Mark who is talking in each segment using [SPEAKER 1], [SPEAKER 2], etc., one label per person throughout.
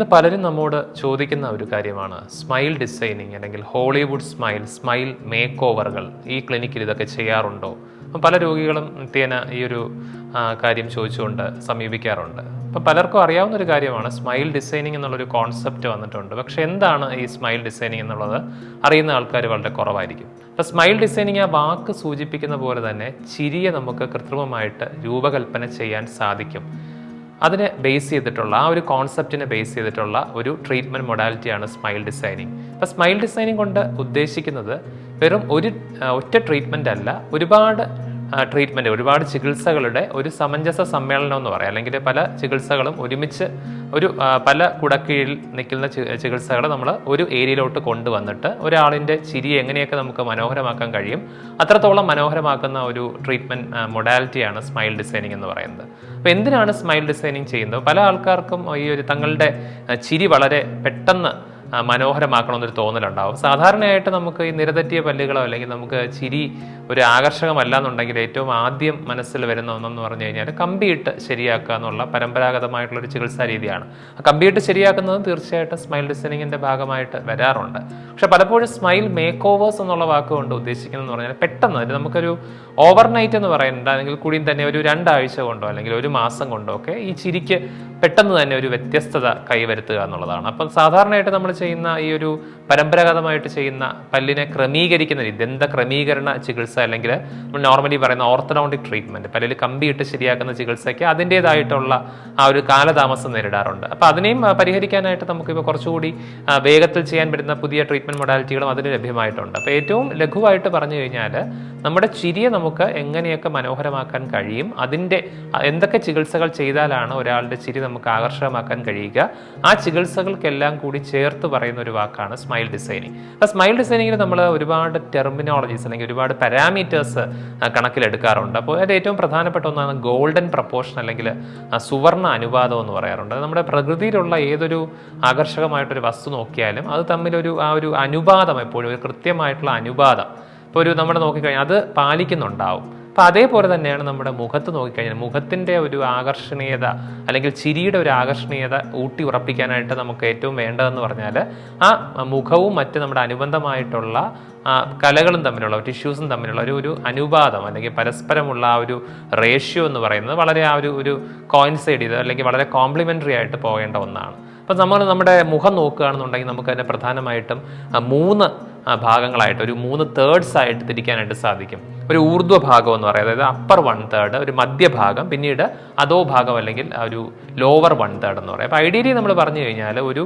[SPEAKER 1] ഇന്ന് പലരും നമ്മോട് ചോദിക്കുന്ന ഒരു കാര്യമാണ്. സ്മൈൽ ഡിസൈനിങ് അല്ലെങ്കിൽ ഹോളിവുഡ് സ്മൈൽ സ്മൈൽ മേക്ക് ഓവറുകൾ ഈ ക്ലിനിക്കിൽ ഇതൊക്കെ ചെയ്യാറുണ്ടോ? അപ്പം പല രോഗികളും നിത്യേന ഈ ഒരു കാര്യം ചോദിച്ചുകൊണ്ട് സമീപിക്കാറുണ്ട്. അപ്പം പലർക്കും അറിയാവുന്ന ഒരു കാര്യമാണ് സ്മൈൽ ഡിസൈനിങ് എന്നുള്ളൊരു കോൺസെപ്റ്റ് വന്നിട്ടുണ്ട്. പക്ഷേ എന്താണ് ഈ സ്മൈൽ ഡിസൈനിങ് എന്നുള്ളത്? അറിയുന്ന ആൾക്കാർ വളരെ കുറവായിരിക്കും. അപ്പം സ്മൈൽ ഡിസൈനിങ് ആ വാക്ക് സൂചിപ്പിക്കുന്ന പോലെ തന്നെ ചിരിയെ നമുക്ക് കൃത്രിമമായിട്ട് രൂപകൽപ്പന ചെയ്യാൻ സാധിക്കും. അതിനെ ബേസ് ചെയ്തിട്ടുള്ള ആ ഒരു കോൺസെപ്റ്റിനെ ബേസ് ചെയ്തിട്ടുള്ള ഒരു ട്രീറ്റ്മെന്റ് മൊഡാലിറ്റിയാണ് സ്മൈൽ ഡിസൈനിങ് അപ്പോൾ സ്മൈൽ ഡിസൈനിങ് കൊണ്ട് ഉദ്ദേശിക്കുന്നത് വെറും ഒരു ഒറ്റ ട്രീറ്റ്മെന്റ് അല്ല ഒരുപാട് ട്രീറ്റ്മെന്റ് ഒരുപാട് ചികിത്സകളുടെ ഒരു സമഞ്ജസ സമ്മേളനം എന്ന് പറയാം. അല്ലെങ്കിൽ പല ചികിത്സകളും ഒരുമിച്ച് ഒരു പല കുടക്കീഴിൽ നിൽക്കുന്ന ചികിത്സകൾ നമ്മൾ ഒരു ഏരിയയിലോട്ട് കൊണ്ടുവന്നിട്ട് ഒരാളിന്റെ ചിരി എങ്ങനെയൊക്കെ നമുക്ക് മനോഹരമാക്കാൻ കഴിയും അത്രത്തോളം മനോഹരമാക്കുന്ന ഒരു ട്രീറ്റ്മെന്റ് മൊഡാലിറ്റിയാണ് സ്മൈൽ ഡിസൈനിങ് എന്ന് പറയുന്നത്. അപ്പോൾ എന്തിനാണ് സ്മൈൽ ഡിസൈനിങ് ചെയ്യുന്നത്? പല ആൾക്കാർക്കും ഈ ഒരു തങ്ങളുടെ ചിരി വളരെ പെട്ടെന്ന് മനോഹരമാക്കണമെന്നൊരു തോന്നലുണ്ടാവും. സാധാരണയായിട്ട് നമുക്ക് ഈ നിരതെറ്റിയ പല്ലുകളോ അല്ലെങ്കിൽ നമുക്ക് ചിരി ഒരു ആകർഷകമല്ല എന്നുണ്ടെങ്കിൽ ഏറ്റവും ആദ്യം മനസ്സിൽ വരുന്ന ഒന്നെന്ന് പറഞ്ഞു കഴിഞ്ഞാൽ കമ്പിയിട്ട് ശരിയാക്കുക എന്നുള്ള പരമ്പരാഗതമായിട്ടുള്ള ഒരു ചികിത്സാ രീതിയാണ്. ആ കമ്പിയിട്ട് ശരിയാക്കുന്നത് തീർച്ചയായിട്ടും സ്മൈൽ ഡിസൈനിങ്ങിന്റെ ഭാഗമായിട്ട് വരാറുണ്ട്. പക്ഷെ പലപ്പോഴും സ്മൈൽ മേക്ക് ഓവേഴ്സ് എന്നുള്ള വാക്ക് കൊണ്ട് ഉദ്ദേശിക്കുന്നതെന്ന് പറഞ്ഞാൽ പെട്ടെന്ന് നമുക്കൊരു ഓവർനൈറ്റ് എന്ന് പറയുന്നുണ്ട്. അല്ലെങ്കിൽ കൂടിയും തന്നെ ഒരു രണ്ടാഴ്ച കൊണ്ടോ അല്ലെങ്കിൽ ഒരു മാസം കൊണ്ടോ ഒക്കെ ഈ ചിരിക്ക് പെട്ടെന്ന് തന്നെ ഒരു വ്യത്യസ്തത കൈവരുത്തുക എന്നുള്ളതാണ്. അപ്പം സാധാരണയായിട്ട് നമ്മൾ ചെയ്യുന്ന ഈ ഒരു പരമ്പരാഗതമായിട്ട് ചെയ്യുന്ന പല്ലിനെ ക്രമീകരിക്കുന്ന രീതി ദന്ത ക്രമീകരണ ചികിത്സ അല്ലെങ്കിൽ നമ്മൾ നോർമലി പറയുന്ന ഓർത്തഡോണ്ടിക് ട്രീറ്റ്മെന്റ് പല്ലിൽ കമ്പിയിട്ട് ശരിയാക്കുന്ന ചികിത്സയ്ക്ക് അതിന്റെതായിട്ടുള്ള ആ ഒരു കാലതാമസം നേരിടാറുണ്ട്. അപ്പോൾ അതിനെയും പരിഹരിക്കാനായിട്ട് നമുക്കിപ്പോൾ കുറച്ചുകൂടി വേഗത്തിൽ ചെയ്യാൻ പറ്റുന്ന പുതിയ ട്രീറ്റ്മെന്റ് മൊഡാലിറ്റികളും അതിന് ലഭ്യമായിട്ടുണ്ട്. അപ്പോൾ ഏറ്റവും ലഘുവായിട്ട് പറഞ്ഞു കഴിഞ്ഞാൽ നമ്മുടെ ചിരിയെ നമുക്ക് എങ്ങനെയൊക്കെ മനോഹരമാക്കാൻ കഴിയും അതിന്റെ എന്തൊക്കെ ചികിത്സകൾ ചെയ്താലാണ് ഒരാളുടെ ചിരി നമുക്ക് ആകർഷകമാക്കാൻ കഴിയുക ആ ചികിത്സകൾക്കെല്ലാം കൂടി ചേർത്ത് പറയുന്ന ഒരു വാക്കാണ് സ്മൈൽ ഡിസൈനിങ് ആ സ്മൈൽ ഡിസൈനിങ്ങിൽ നമ്മൾ ഒരുപാട് ടെർമിനോളജീസ് അല്ലെങ്കിൽ ഒരുപാട് പാരാമീറ്റേഴ്സ് കണക്കിലെടുക്കാറുണ്ട്. അപ്പോൾ അതിൽ ഏറ്റവും പ്രധാനപ്പെട്ട ഒന്നാണ് ഗോൾഡൻ പ്രപ്പോർഷൻ അല്ലെങ്കിൽ സുവർണ അനുപാതം എന്ന് പറയാറുണ്ട്. നമ്മുടെ പ്രകൃതിയിലുള്ള ഏതൊരു ആകർഷകമായിട്ടൊരു വസ്തു നോക്കിയാലും അത് തമ്മിലൊരു ആ ഒരു അനുപാതം എപ്പോഴും ഒരു കൃത്യമായിട്ടുള്ള അനുപാതം. ഇപ്പോൾ ഒരു നമ്മൾ നോക്കിക്കഴിഞ്ഞാൽ അത് പാലിക്കുന്നുണ്ടാവും. അപ്പോൾ അതേപോലെ തന്നെയാണ് നമ്മുടെ മുഖത്ത് നോക്കിക്കഴിഞ്ഞാൽ മുഖത്തിന്റെ ഒരു ആകർഷണീയത അല്ലെങ്കിൽ ചിരിയുടെ ഒരു ആകർഷണീയത ഊട്ടി ഉറപ്പിക്കാനായിട്ട് നമുക്ക് ഏറ്റവും വേണ്ടതെന്ന് പറഞ്ഞാൽ ആ മുഖവും മറ്റ് നമ്മുടെ അനുബന്ധമായിട്ടുള്ള കലകളും തമ്മിലുള്ള ടിഷ്യൂസും തമ്മിലുള്ള ഒരു ഒരു അനുപാതം അല്ലെങ്കിൽ പരസ്പരമുള്ള ആ ഒരു റേഷ്യോ എന്ന് പറയുന്നത് വളരെ ആ ഒരു ഒരു കോയിൻസൈഡ് ചെയ്ത് അല്ലെങ്കിൽ വളരെ കോംപ്ലിമെന്ററി ആയിട്ട് പോകേണ്ട ഒന്നാണ്. അപ്പം നമ്മൾ നമ്മുടെ മുഖം നോക്കുകയാണെന്നുണ്ടെങ്കിൽ നമുക്ക് അതിനെ പ്രധാനമായിട്ടും മൂന്ന് ഭാഗങ്ങളായിട്ട് ഒരു മൂന്ന് തേർഡ്സ് ആയിട്ട് തിരിക്കാനായിട്ട് സാധിക്കും. ഒരു ഊർധ്വ ഭാഗം എന്ന് പറയുന്നത് അതായത് അപ്പർ വൺ തേർഡ് ഒരു മധ്യഭാഗം പിന്നീട് അതോ ഭാഗം അല്ലെങ്കിൽ ഒരു ലോവർ വൺ തേർഡ് എന്ന് പറയും. അപ്പോൾ ഐഡിയലി നമ്മൾ പറഞ്ഞു കഴിഞ്ഞാൽ ഒരു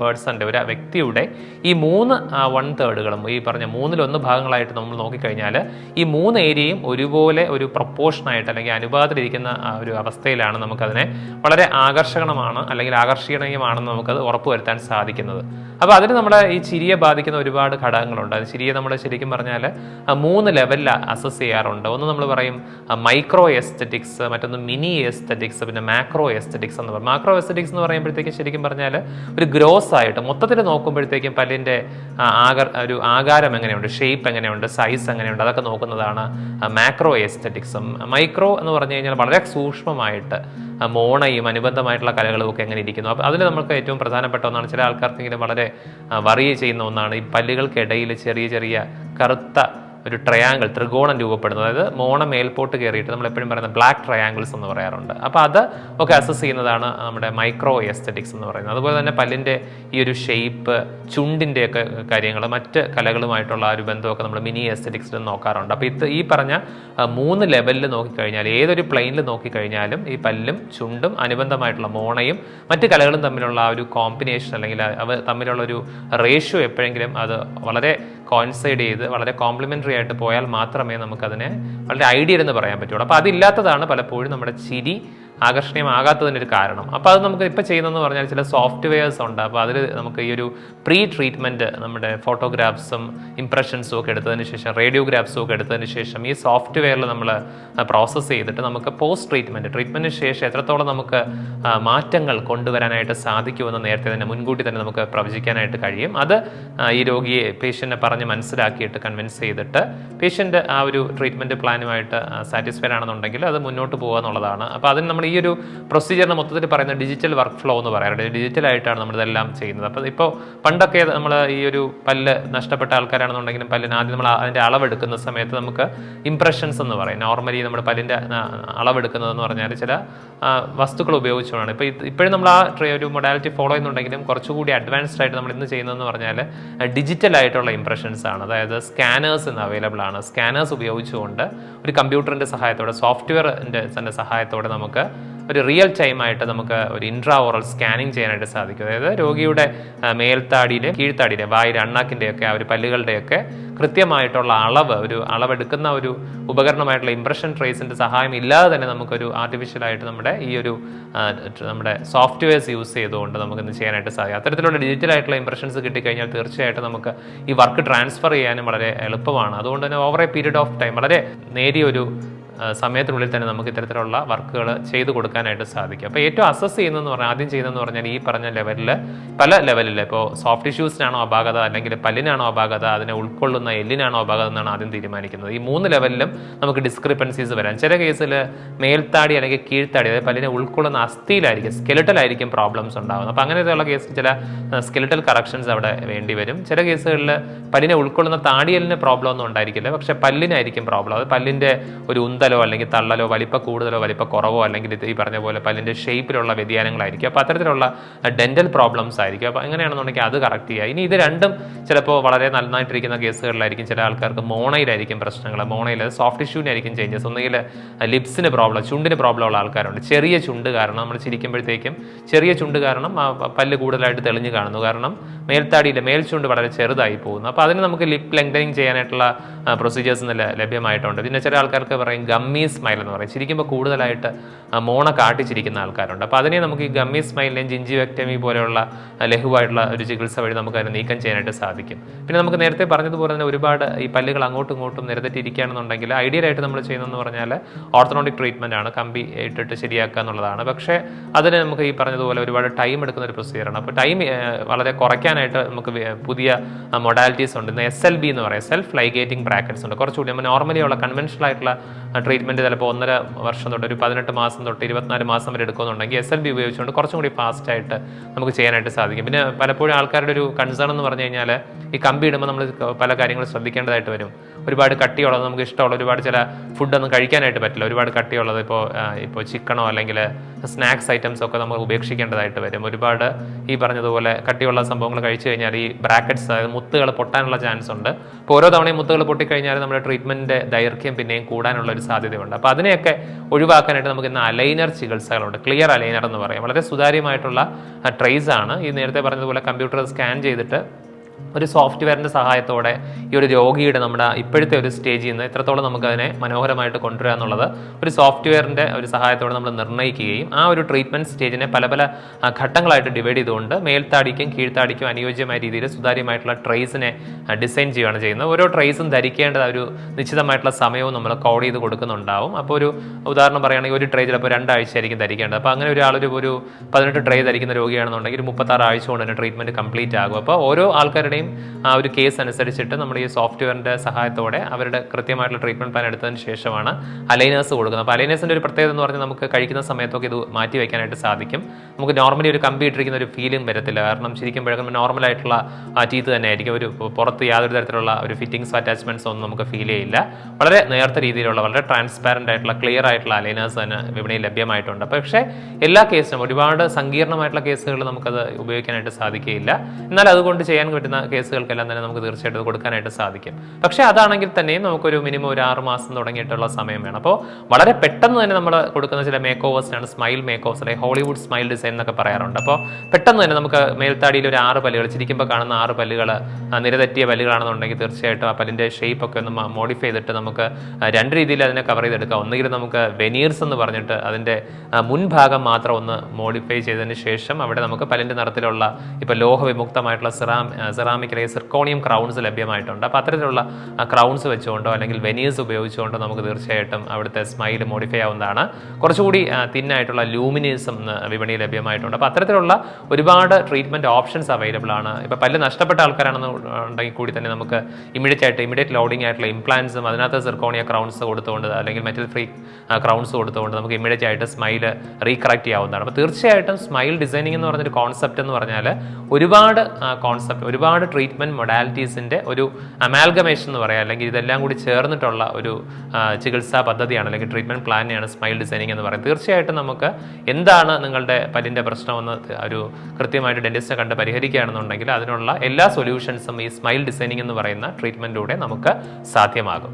[SPEAKER 1] പേഴ്സന്റെ ഒരു വ്യക്തിയുടെ ഈ മൂന്ന് വൺ തേർഡുകളും ഈ പറഞ്ഞ മൂന്നിലൊന്ന് ഭാഗങ്ങളായിട്ട് നമ്മൾ നോക്കിക്കഴിഞ്ഞാൽ ഈ മൂന്ന് ഏരിയയും ഒരുപോലെ ഒരു പ്രൊപ്പോർഷനായിട്ട് അല്ലെങ്കിൽ അനുപാതത്തിലിരിക്കുന്ന ഒരു അവസ്ഥയിലാണ് നമുക്കതിനെ വളരെ ആകർഷകമാണ് അല്ലെങ്കിൽ ആകർഷണീയമാണെന്ന് നമുക്കത് ഉറപ്പുവരുത്താൻ സാധിക്കുന്നത്. അപ്പോൾ അതിന് നമ്മുടെ ഈ ചിരിയെ ബാധിക്കുന്ന ഒരുപാട് ഘടകങ്ങളുണ്ട്. അത് ചിരിയെ നമ്മൾ ശരിക്കും പറഞ്ഞാൽ മൂന്ന് ലെവലിൽ അസസ് ചെയ്യാറുണ്ട്. ഒന്ന് നമ്മൾ പറയും മൈക്രോ എസ്തറ്റിക്സ് മറ്റൊന്ന് മിനി എസ്തറ്റിക്സ് പിന്നെ മാക്രോ എസ്തറ്റിക്സ് എന്ന് പറയും. മാക്രോ എസ്തറ്റിക്സ് എന്ന് പറയുമ്പോഴത്തേക്കും ശരിക്കും പറഞ്ഞാൽ ഒരു ഗ്രോസ് ആയിട്ട് മൊത്തത്തിൽ നോക്കുമ്പോഴത്തേക്കും പല്ലിന്റെ ആ, ആകർ ഒരു ആകാരം എങ്ങനെയുണ്ട് ഷേപ്പ് എങ്ങനെയുണ്ട് സൈസ് എങ്ങനെയുണ്ട് അതൊക്കെ നോക്കുന്നതാണ് മാക്രോ എസ്തറ്റിക്സും മൈക്രോ എന്ന് പറഞ്ഞു കഴിഞ്ഞാൽ വളരെ സൂക്ഷ്മമായിട്ട് മോണയും അനുബന്ധമായിട്ടുള്ള കലകളും ഒക്കെ എങ്ങനെ ഇരിക്കുന്നു. അപ്പോൾ അതിൽ നമുക്ക് ഏറ്റവും പ്രധാനപ്പെട്ട ഒന്നാണ് ചില ആൾക്കാർക്കെങ്കിലും വളരെ വറി ചെയ്യുന്ന ഒന്നാണ് ഈ പല്ലുകൾക്കിടയിൽ ചെറിയ ചെറിയ കറുത്ത ഒരു ട്രയാങ്കിൾ ത്രികോണം രൂപപ്പെടുന്നത് അതായത് മോണ മേൽപോട്ട് കയറിയിട്ട് നമ്മൾ എപ്പോഴും പറയുന്ന ബ്ലാക്ക് ട്രയാങ്കിൾസ് എന്ന് പറയാറുണ്ട്. അപ്പോൾ അത് ഒക്കെ അസസ് ചെയ്യുന്നതാണ് നമ്മുടെ മൈക്രോ എസ്തറ്റിക്സ് എന്ന് പറയുന്നത്. അതുപോലെ തന്നെ പല്ലിന്റെ ഈ ഒരു ഷേപ്പ് ചുണ്ടിന്റെ ഒക്കെ കാര്യങ്ങൾ മറ്റ് കലകളുമായിട്ടുള്ള ആ ഒരു ബന്ധമൊക്കെ നമ്മൾ മിനി എസ്തറ്റിക്സിൽ നോക്കാറുണ്ട്. അപ്പോൾ ഇത് ഈ പറഞ്ഞ മൂന്ന് ലെവലിൽ നോക്കിക്കഴിഞ്ഞാൽ ഏതൊരു പ്ലെയിനിൽ നോക്കിക്കഴിഞ്ഞാലും ഈ പല്ലും ചുണ്ടും അനുബന്ധമായിട്ടുള്ള മോണയും മറ്റ് കലകളും തമ്മിലുള്ള ആ ഒരു കോമ്പിനേഷൻ അല്ലെങ്കിൽ അവ തമ്മിലുള്ള ഒരു റേഷ്യോ എപ്പോഴെങ്കിലും അത് വളരെ കോൺസൈഡ് ചെയ്ത് വളരെ കോംപ്ലിമെന്ററി ആയിട്ട് പോയാൽ മാത്രമേ നമുക്കതിനെ വളരെ ഐഡിയൽ എന്ന് പറയാൻ പറ്റുള്ളൂ. അപ്പോൾ അതില്ലാത്തതാണ് പലപ്പോഴും നമ്മുടെ ചിരി ആകർഷണീയമാകാത്തതിന്റെ ഒരു കാരണം. അപ്പോൾ അത് നമുക്ക് ഇപ്പോൾ ചെയ്യുന്നതെന്ന് പറഞ്ഞാൽ ചില സോഫ്റ്റ്വെയർസ് ഉണ്ട്. അപ്പോൾ അതിൽ നമുക്ക് ഈ ഒരു പ്രീ ട്രീറ്റ്മെന്റ് നമ്മുടെ ഫോട്ടോഗ്രാഫ്സും ഇംപ്രഷൻസും ഒക്കെ എടുത്തതിന് ശേഷം റേഡിയോഗ്രാഫ്സും ഒക്കെ എടുത്തതിന് ശേഷം ഈ സോഫ്റ്റ്വെയറിൽ നമ്മൾ പ്രോസസ്സ് ചെയ്തിട്ട് നമുക്ക് പോസ്റ്റ് ട്രീറ്റ്മെന്റ് ട്രീറ്റ്മെന്റിന് ശേഷം എത്രത്തോളം നമുക്ക് മാറ്റങ്ങൾ കൊണ്ടുവരാനായിട്ട് സാധിക്കുമെന്ന് നേരത്തെ തന്നെ മുൻകൂട്ടി തന്നെ നമുക്ക് പ്രവചിക്കാനായിട്ട് കഴിയും. അത് ഈ രോഗിയെ പേഷ്യന്റിനെ പറഞ്ഞ് മനസ്സിലാക്കിയിട്ട് കൺവിൻസ് ചെയ്തിട്ട് പേഷ്യന്റ് ആ ഒരു ട്രീറ്റ്മെന്റ് പ്ലാനുമായിട്ട് സാറ്റിസ്ഫൈഡ് ആണെന്നുണ്ടെങ്കിൽ അത് മുന്നോട്ട് പോകുക എന്നുള്ളതാണ്. അപ്പോൾ അതിന് നമ്മൾ ഈ ഈ ഒരു പ്രൊസീജിയറിന് മൊത്തത്തിൽ പറയുന്നത് ഡിജിറ്റൽ വർക്ക് ഫ്ലോ എന്ന് പറയാറുണ്ട്. ഡിജിറ്റൽ ആയിട്ടാണ് നമ്മളിതെല്ലാം ചെയ്യുന്നത്. അപ്പോൾ ഇപ്പോൾ പണ്ടൊക്കെ നമ്മൾ ഈ ഒരു പല്ല് നഷ്ടപ്പെട്ട ആൾക്കാരാണെന്നുണ്ടെങ്കിലും പല്ലിന് ആദ്യം നമ്മൾ അതിന്റെ അളവെടുക്കുന്ന സമയത്ത് നമുക്ക് ഇംപ്രഷൻസ് എന്ന് പറയും. നോർമലി നമ്മുടെ പല്ലിന്റെ അളവെടുക്കുന്നതെന്ന് പറഞ്ഞാൽ ചില വസ്തുക്കൾ ഉപയോഗിച്ചുകൊണ്ടാണ്. ഇപ്പോൾ ഇപ്പോഴും നമ്മൾ ആ ട്രേ ഒരു മൊഡാലിറ്റി ഫോളോ ചെയ്യുന്നുണ്ടെങ്കിലും കുറച്ചുകൂടി അഡ്വാൻസ്ഡ് ആയിട്ട് നമ്മൾ ഇന്ന് ചെയ്യുന്നതെന്ന് പറഞ്ഞാൽ ഡിജിറ്റൽ ആയിട്ടുള്ള ഇംപ്രഷൻസ് ആണ്. അതായത് സ്കാനേഴ്സ് ഇന്ന് അവൈലബിൾ ആണ്. സ്കാനേഴ്സ് ഉപയോഗിച്ചുകൊണ്ട് ഒരു കമ്പ്യൂട്ടറിന്റെ സഹായത്തോടെ സോഫ്റ്റ്വെയറിന്റെ തന്നെ സഹായത്തോടെ നമുക്ക് ഒരു റിയൽ ടൈം ആയിട്ട് നമുക്ക് ഒരു ഇൻട്രാ ഓറൽ സ്കാനിങ് ചെയ്യാനായിട്ട് സാധിക്കും. അതായത് രോഗിയുടെ മേൽത്താടിയിലെ കീഴ്ത്താടിയിലെ വായിലെ അണ്ണാക്കിന്റെയൊക്കെ ആ ഒരു പല്ലുകളുടെയൊക്കെ കൃത്യമായിട്ടുള്ള അളവ് ഒരു അളവെടുക്കുന്ന ഒരു ഉപകരണമായിട്ടുള്ള ഇംപ്രഷൻ ട്രേസിന്റെ സഹായം ഇല്ലാതെ തന്നെ നമുക്കൊരു ആർട്ടിഫിഷ്യലായിട്ട് നമ്മുടെ ഈ ഒരു നമ്മുടെ സോഫ്റ്റ്വെയർസ് യൂസ് ചെയ്തുകൊണ്ട് നമുക്കിന്ന് ചെയ്യാനായിട്ട് സാധിക്കും. അത്തരത്തിലുള്ള ഡിജിറ്റൽ ആയിട്ടുള്ള ഇംപ്രഷൻസ് കിട്ടിക്കഴിഞ്ഞാൽ തീർച്ചയായിട്ടും നമുക്ക് ഈ വർക്ക് ട്രാൻസ്ഫർ ചെയ്യാനും വളരെ എളുപ്പമാണ്. അതുകൊണ്ട് തന്നെ over a period of time വളരെ നേരിയ ഒരു ആ, സമയത്തിനുള്ളിൽ തന്നെ നമുക്ക് ഇത്തരത്തിലുള്ള വർക്കുകൾ ചെയ്തു കൊടുക്കാനായിട്ട് സാധിക്കും. അപ്പോൾ ഏറ്റവും അസസ് ചെയ്യുന്നതെന്ന് പറഞ്ഞാൽ ആദ്യം ചെയ്യുന്നതെന്ന് പറഞ്ഞാൽ ഈ പറഞ്ഞ ലെവലിൽ പല ലെവലിൽ ഇപ്പോൾ സോഫ്റ്റ് ടിഷ്യൂസിനാണോ അപാകത അല്ലെങ്കിൽ പല്ലിനാണോ അപാകത അതിനെ ഉൾക്കൊള്ളുന്ന എല്ലിനാണോ അപാകത എന്നാണ് ആദ്യം തീരുമാനിക്കുന്നത്. ഈ മൂന്ന് ലെവലിലും നമുക്ക് ഡിസ്ക്രിപ്പൻസീസ് വരാം. ചില കേസിൽ മേൽത്താടി അല്ലെങ്കിൽ കീഴ്ത്താടി അതായത് പല്ലിനെ ഉൾക്കൊള്ളുന്ന അസ്ഥിയിലായിരിക്കും സ്കെലിറ്റലായിരിക്കും പ്രോബ്ലംസ് ഉണ്ടാകുന്നത് അപ്പോൾ അങ്ങനെയുള്ള കേസിൽ ചില സ്കെലിറ്റൽ കറക്ഷൻസ് അവിടെ വേണ്ടി വരും. ചില കേസുകളിൽ പല്ലിനെ ഉൾക്കൊള്ളുന്ന താടിയലിന് പ്രോബ്ലം ഒന്നും ഉണ്ടായിരിക്കില്ല. പക്ഷേ പല്ലിനായിരിക്കും പ്രോബ്ലം അത് പല്ലിന്റെ ഒരു ഉന്തലോ അല്ലെങ്കിൽ തള്ളലോ വലിപ്പ കൂടുതലോ വലിപ്പ കുറവോ അല്ലെങ്കിൽ ഈ പറഞ്ഞ പോലെ പല്ലിന്റെ ഷേപ്പിലുള്ള വ്യതിയാനങ്ങളായിരിക്കും. അപ്പോൾ അത്തരത്തിലുള്ള ഡെന്റൽ പ്രോബ്ലംസ് ആയിരിക്കും. അപ്പോൾ എങ്ങനെയാണെന്നുണ്ടെങ്കിൽ അത് കറക്റ്റ് ചെയ്യുക. ഇനി ഇത് രണ്ടും ചിലപ്പോൾ വളരെ നന്നായിട്ടിരിക്കുന്ന കേസുകളിലായിരിക്കും. ചില ആൾക്കാർക്ക് മോണയിലായിരിക്കും പ്രശ്നങ്ങൾ. മോണയിൽ സോഫ്റ്റ് ടിഷ്യൂവിനായിരിക്കും ചേഞ്ചസ് ഒന്നുകിൽ ലിപ്സിന് പ്രോബ്ലം ചുണ്ടിന് പ്രോബ്ലം ഉള്ള ആൾക്കാരുണ്ട്. ചെറിയ ചുണ്ട് കാരണം നമ്മൾ ചിരിക്കുമ്പോഴത്തേക്കും ചെറിയ ചുണ്ട് കാരണം പല്ല് കൂടുതലായിട്ട് തെളിഞ്ഞു കാണുന്നു. കാരണം മേൽത്താടിയിലെ മേൽചുണ്ട് വളരെ ചെറുതായി പോകുന്നു. അപ്പോൾ അതിന് നമുക്ക് ലിപ് ലെങ്തനിങ് ചെയ്യാനായിട്ടുള്ള പ്രൊസീജിയേഴ്സ് ലഭ്യമായിട്ടുണ്ട്. പിന്നെ ചില ആൾക്കാർക്ക് പറയും ഗമ്മി സ്മൈൽ എന്ന് പറയും. ചിരിക്കുമ്പോൾ കൂടുതലായിട്ട് മോണ കാട്ടിച്ചിരിക്കുന്ന ആൾക്കാരുണ്ട്. അപ്പോൾ അതിനെ നമുക്ക് ഈ ഗമ്മി സ്മൈലിനെയും ജിഞ്ചിവെക്ടമി പോലെയുള്ള ലഘുവായിട്ടുള്ള ഒരു ചികിത്സ വഴി നമുക്ക് അതിനെ നീക്കം ചെയ്യാനായിട്ട് സാധിക്കും. പിന്നെ നമുക്ക് നേരത്തെ പറഞ്ഞതുപോലെ തന്നെ ഒരുപാട് ഈ പല്ലുകൾ അങ്ങോട്ടും ഇങ്ങോട്ടും നിരത്തിട്ടിരിക്കുകയാണെന്നുണ്ടെങ്കിൽ ഐഡിയൽ ആയിട്ട് നമ്മൾ ചെയ്യുന്നതെന്ന് പറഞ്ഞാൽ ഓർത്തനോട്ടിക് ട്രീറ്റ്മെന്റ് ആണ്. കമ്പി ഇട്ടിട്ട് ശരിയാക്കുക എന്നുള്ളതാണ്. പക്ഷേ അതിന് നമുക്ക് ഈ പറഞ്ഞതുപോലെ ഒരുപാട് ടൈം എടുക്കുന്ന ഒരു പ്രൊസീജിയറാണ് അപ്പോൾ ടൈം വളരെ കുറയ്ക്കാനായിട്ട് നമുക്ക് പുതിയ മൊഡാലിറ്റീസ് ഉണ്ട്. ഇന്ന് എസ് എൽ ബി എന്ന് പറയും. സെൽഫ് ലൈഗേറ്റിംഗ് ബ്രാക്കറ്റ്സ് ഉണ്ട്. കുറച്ചുകൂടി നമ്മൾ നോർമലി ഉള്ള കൺവെൻഷണൽ ആയിട്ടുള്ള ട്രീറ്റ്മെന്റ് ചിലപ്പോൾ ഒന്നര വർഷം തൊട്ട് ഒരു പതിനെട്ട് മാസം തൊട്ട് ഇരുപത്തിനാല് മാസം വരെ എടുക്കുന്നുണ്ടെങ്കിൽ എസ് എൽ ബി ഉപയോഗിച്ചുകൊണ്ട് കുറച്ചും കൂടി ഫാസ്റ്റായിട്ട് നമുക്ക് ചെയ്യാനായിട്ട് സാധിക്കും. പിന്നെ പലപ്പോഴും ആൾക്കാരുടെ ഒരു കൺസേൺ എന്ന് പറഞ്ഞു കഴിഞ്ഞാൽ ഈ കമ്പി ഇടുമ്പോൾ നമ്മൾ പല കാര്യങ്ങളും ശ്രദ്ധിക്കേണ്ടതായിട്ട് വരും. ഒരുപാട് കട്ടിയുള്ളത് നമുക്ക് ഇഷ്ടമുള്ള ഒരുപാട് ചില ഫുഡൊന്നും കഴിക്കാനായിട്ട് പറ്റില്ല. ഒരുപാട് കട്ടിയുള്ളത് ഇപ്പോൾ ഇപ്പോൾ ചിക്കണോ അല്ലെങ്കിൽ സ്നാക്സ് ഐറ്റംസ് ഒക്കെ നമ്മൾ ഉപേക്ഷിക്കേണ്ടതായിട്ട് വരും. ഒരുപാട് ഈ പറഞ്ഞതുപോലെ കട്ടിയുള്ള സംഭവങ്ങൾ കഴിച്ചു കഴിഞ്ഞാൽ ഈ ബ്രാക്കറ്റ്സ് അതായത് മുത്തുകൾ പൊട്ടാനുള്ള ചാൻസ് ഉണ്ട്. ഇപ്പോൾ ഓരോ തവണയും മുത്തുകൾ പൊട്ടിക്കഴിഞ്ഞാൽ നമ്മുടെ ട്രീറ്റ്മെന്റിന്റെ ദൈർഘ്യം പിന്നെയും കൂടാനുള്ള ഒരു സാധ്യതയുണ്ട്. അപ്പോൾ അതിനെയൊക്കെ ഒഴിവാക്കാനായിട്ട് നമുക്ക് ഇന്ന് അലൈനർ ചികിത്സകളുണ്ട്. ക്ലിയർ അലൈനർ എന്ന് പറയാം. വളരെ സുതാര്യമായിട്ടുള്ള ട്രേസ് ആണ്. ഈ നേരത്തെ പറഞ്ഞതുപോലെ കമ്പ്യൂട്ടർ സ്കാൻ ചെയ്തിട്ട് ഒരു സോഫ്റ്റ്വെയറിന്റെ സഹായത്തോടെ ഈ ഒരു രോഗിയുടെ നമ്മുടെ ഇപ്പോഴത്തെ ഒരു സ്റ്റേജിൽ നിന്ന് എത്രത്തോളം നമുക്കതിനെ മനോഹരമായിട്ട് കൊണ്ടുവരിക എന്നുള്ളത് ഒരു സോഫ്റ്റ്വെയറിന്റെ ഒരു സഹായത്തോടെ നമ്മൾ നിർണയിക്കുകയും ആ ഒരു ട്രീറ്റ്മെന്റ് സ്റ്റേജിനെ പല പല ഘട്ടങ്ങളായിട്ട് ഡിവൈഡ് ചെയ്തുകൊണ്ട് മേൽത്താടിക്കും കീഴ്ത്താടിക്കും അനുയോജ്യമായ രീതിയിൽ സുതാര്യമായിട്ടുള്ള ട്രേസിനെ ഡിസൈൻ ചെയ്യുകയാണ് ചെയ്യുന്നത്. ഓരോ ട്രേസും ധരിക്കേണ്ട ഒരു നിശ്ചിതമായിട്ടുള്ള സമയവും നമ്മൾ കോഡ് ചെയ്ത് കൊടുക്കുന്നുണ്ടാവും. അപ്പോൾ ഒരു ഉദാഹരണം പറയുകയാണെങ്കിൽ ഒരു ട്രേ ചിലപ്പോൾ രണ്ടാഴ്ച ആയിരിക്കും ധരിക്കേണ്ടത്. അപ്പോൾ അങ്ങനെ ഒരാളൊരു ഒരു പതിനെട്ട് ട്രേ ധരിക്കുന്ന രോഗിയാണെന്നുണ്ടെങ്കിൽ ഒരു മുപ്പത്താറ് ആഴ്ച കൊണ്ട് തന്നെ ട്രീറ്റ്മെന്റ് കംപ്ലീറ്റ് ആകും. അപ്പോൾ ഓരോ ആൾക്കാരുടെയും ആ ഒരു കേസ് അനുസരിച്ചിട്ട് നമ്മൾ ഈ സോഫ്റ്റ്വെയറിന്റെ സഹായത്തോടെ അവരുടെ കൃത്യമായിട്ടുള്ള ട്രീറ്റ്മെന്റ് പ്ലാൻ എടുത്തതിന് ശേഷമാണ് അലൈനേഴ്സ് കൊടുക്കുന്നത്. അപ്പോൾ അലൈനേഴ്സിന്റെ ഒരു പ്രത്യേകത എന്ന് പറഞ്ഞാൽ നമുക്ക് കഴിക്കുന്ന സമയത്തൊക്കെ ഇത് മാറ്റി വയ്ക്കാനായിട്ട് സാധിക്കും. നമുക്ക് നോർമലി ഒരു കമ്പി ഇട്ടിരിക്കുന്ന ഒരു ഫീലിംഗ് വരത്തില്ല. കാരണം ശരിക്കുമ്പോഴേക്കും നോർമലായിട്ടുള്ള ആ ടീത്ത് തന്നെ ആയിരിക്കും ഒരു പുറത്ത് യാതൊരു തരത്തിലുള്ള ഒരു ഫിറ്റിംഗ്സ് അറ്റാച്ച്മെന്റ്സ് ഒന്നും നമുക്ക് ഫീൽ ചെയ്യില്ല. വളരെ നേർത്ത രീതിയിലുള്ള വളരെ ട്രാൻസ്പാരന്റ് ആയിട്ടുള്ള ക്ലിയർ ആയിട്ടുള്ള അലൈനേഴ്സ് തന്നെ വിപണിയിൽ ലഭ്യമായിട്ടുണ്ട്. പക്ഷേ എല്ലാ കേസിനും ഒരുപാട് സങ്കീർണമായിട്ടുള്ള കേസുകൾ നമുക്കത് ഉപയോഗിക്കാനായിട്ട് സാധിക്കുകയില്ല. എന്നാൽ അതുകൊണ്ട് ചെയ്യാൻ പറ്റുന്ന കേസുകൾക്കെല്ലാം തന്നെ നമുക്ക് തീർച്ചയായിട്ടും കൊടുക്കാനായിട്ട് സാധിക്കും. പക്ഷേ അതാണെങ്കിൽ തന്നെയും നമുക്കൊരു മിനിമം ഒരു ആറ് മാസം തുടങ്ങിയിട്ടുള്ള സമയം വേണം. അപ്പോൾ വളരെ പെട്ടെന്ന് തന്നെ നമ്മൾ കൊടുക്കുന്ന ചില മേക്ക് ഓവേഴ്സിനാണ് സ്മൈൽ മേക്ക് ഓവേഴ്സ് അല്ലെങ്കിൽ ഹോളിവുഡ് സ്മൈൽ ഡിസൈൻ എന്നൊക്കെ പറയാറുണ്ട്. അപ്പോൾ പെട്ടെന്ന് തന്നെ നമുക്ക് മേൽത്താടിയിൽ ഒരു ആറ് പല്ലുകൾ ചിരിക്കുമ്പോൾ കാണുന്ന ആറ് പല്ലുകൾ നിരതെറ്റിയ പല്ലുകളാണെന്നുണ്ടെങ്കിൽ തീർച്ചയായിട്ടും ആ പല്ലിന്റെ ഷേപ്പ് ഒക്കെ ഒന്ന് മോഡിഫൈ ചെയ്തിട്ട് നമുക്ക് രണ്ട് രീതിയിൽ അതിനെ കവർ ചെയ്തെടുക്കാം. ഒന്നുകിൽ നമുക്ക് വെനീർസ് എന്ന് പറഞ്ഞിട്ട് അതിന്റെ മുൻഭാഗം മാത്രം ഒന്ന് മോഡിഫൈ ചെയ്തതിന് ശേഷം അവിടെ നമുക്ക് പല്ലിന്റെ നിറത്തിലുള്ള ഇപ്പോൾ ലോഹവിമുക്തമായിട്ടുള്ള സിറാം സെറാമിക് അല്ലെങ്കിൽ സിർക്കോണിയം ക്രൗൺസ് ലഭ്യമായിട്ടുണ്ട്. അപ്പോൾ അത്തരത്തിലുള്ള ക്രൗൺസ് വെച്ചുകൊണ്ടോ അല്ലെങ്കിൽ വെനീസ് ഉപയോഗിച്ചുകൊണ്ടോ നമുക്ക് തീർച്ചയായിട്ടും അവിടുത്തെ സ്മൈൽ മോഡിഫൈ ആവുന്നതാണ്. കുറച്ചുകൂടി തിന്നായിട്ടുള്ള ലൂമിനീസും വിപണിയിൽ ലഭ്യമായിട്ടുണ്ട്. അപ്പോൾ അത്തരത്തിലുള്ള ഒരുപാട് ട്രീറ്റ്മെന്റ് ഓപ്ഷൻസ് അവൈലബിൾ ആണ്. ഇപ്പോൾ പല്ല് നഷ്ടപ്പെട്ട ആൾക്കാരാണെന്ന് ഉണ്ടെങ്കിൽ കൂടി തന്നെ നമുക്ക് ഇമീഡിയറ്റ് ആയിട്ട് ഇമീഡിയറ്റ് ലോഡിംഗ് ആയിട്ടുള്ള ഇംപ്ലാൻസും അതിനകത്ത് സിർക്കോണിയ ക്രൗൺസ് കൊടുത്തുകൊണ്ട് അല്ലെങ്കിൽ മെറ്റൽ ഫ്രീ ക്രൗൺസ് കൊടുത്തുകൊണ്ട് നമുക്ക് ഇമീഡിയറ്റ് ആയിട്ട് സ്മൈൽ റീകറക്റ്റ് ചെയ്യാവുന്നതാണ്. അപ്പോൾ തീർച്ചയായിട്ടും സ്മൈൽ ഡിസൈനിങ് എന്ന് പറഞ്ഞൊരു കോൺസെപ്റ്റ് എന്ന് പറഞ്ഞാൽ ഒരുപാട് കോൺസെപ്റ്റ് ഒരുപാട് ട്രീറ്റ്മെന്റ് മൊഡാലിറ്റീസിന്റെ ഒരു അമാൽഗമേഷൻ എന്ന് പറയാം. അല്ലെങ്കിൽ ഇതെല്ലാം കൂടി ചേർന്നിട്ടുള്ള ഒരു ചികിത്സാ പദ്ധതിയാണ് അല്ലെങ്കിൽ ട്രീറ്റ്മെന്റ് പ്ലാനാണ് സ്മൈൽ ഡിസൈനിങ് എന്ന് പറയുന്നത്. തീർച്ചയായിട്ടും നമുക്ക് എന്താണ് നിങ്ങളുടെ പല്ലിന്റെ പ്രശ്നമെന്ന് ഒരു കൃത്യമായിട്ട് ഡെന്റിസ്റ്റിനെ കണ്ട് പരിഹരിക്കുകയാണെന്നുണ്ടെങ്കിൽ അതിനുള്ള എല്ലാ സൊല്യൂഷൻസും ഈ സ്മൈൽ ഡിസൈനിങ് എന്ന് പറയുന്ന ട്രീറ്റ്മെന്റിലൂടെ നമുക്ക് സാധ്യമാകും.